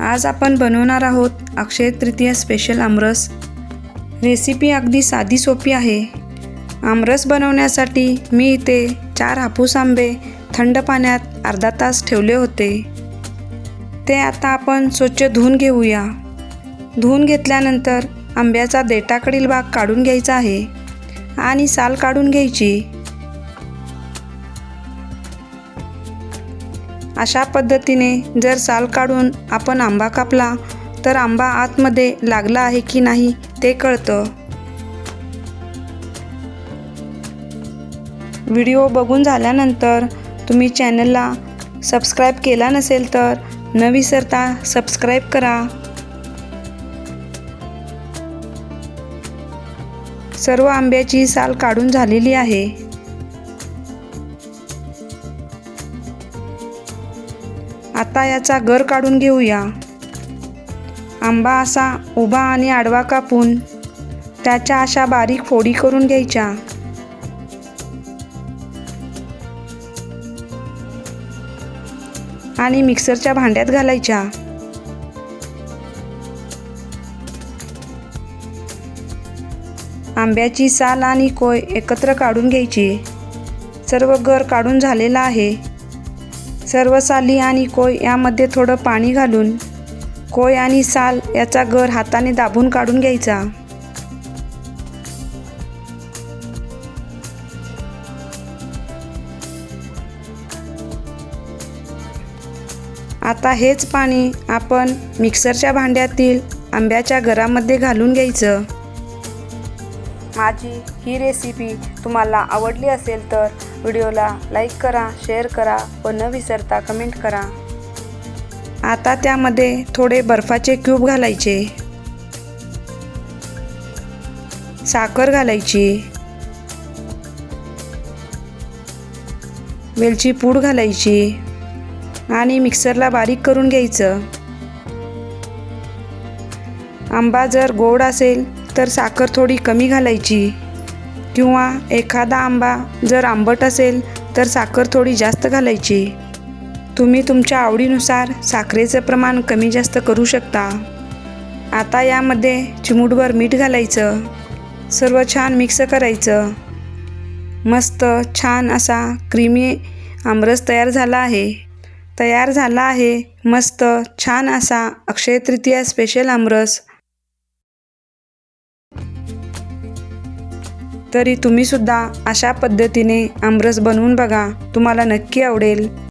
आज आपण बनवणार आहोत अक्षय तृतीया स्पेशल आमरस. रेसिपी अगदी साधी सोपी आहे. आमरस बनवण्यासाठी मी इथे चार हापूस आंबे थंड पाण्यात अर्धा तास ठेवले होते. ते आता आपण स्वच्छ धुवून घेऊया. धुवून घेतल्यानंतर आंब्याचा देठाकडील भाग काढून घ्यायचा आहे आणि साल काढून घ्यायची. अशा पद्धतीने जर साल काढून आपण आंबा कापला तर आंबा आतमध्ये लागला आहे की नाही ते कळतं. व्हिडिओ बघून झाल्यानंतर तुम्ही चॅनलला सबस्क्राईब केला नसेल तर न विसरता सबस्क्राईब करा. सर्व आंब्याची साल काढून झालेली आहे. आता याचा गर काढून घेऊया. आंबा असा उभा आणि आडवा कापून त्याच्या अशा बारीक फोडी करून घ्यायच्या. आणि मिक्सरच्या भांड्यात घालायच्या. आंब्याची साल आणि कोय एकत्र काढून घ्यायची. सर्व गर काढून झालेला आहे. सर्व साली आणि कोय यामध्ये थोडं पाणी घालून कोय आणि साल याचा गर हाताने दाबून काढून घ्यायचा. आता हेच पाणी आपण मिक्सरच्या भांड्यातील आंब्याच्या गरामध्ये घालून घ्यायचं. माझी ही रेसिपी तुम्हाला आवडली असेल तर व्हिडिओला लाईक करा शेअर करा व न विसरता कमेंट करा. आता त्यामध्ये थोडे बर्फाचे क्यूब घालायचे. साखर घालायची. वेलची पूड घालायची. आणि मिक्सरला बारीक करून घ्यायचं. आंबा जर गोड असेल तर साखर थोडी कमी घालायची. किंवा एखादा आंबा जर आंबट असेल तर साखर थोडी जास्त घालायची. तुम्ही तुमच्या आवडीनुसार साखरेचं प्रमाण कमी जास्त करू शकता. आता यामध्ये चिमूटभर मीठ घालायचं. सर्व छान मिक्स करायचं. मस्त छान असा क्रीमी आमरस तयार झाला आहे. तयार झाला आहे मस्त छान असा अक्षय तृतीया स्पेशल आमरस. तरी तुम्हीसुद्धा अशा पद्धतीने आमरस बनवून बघा. तुम्हाला नक्की आवडेल.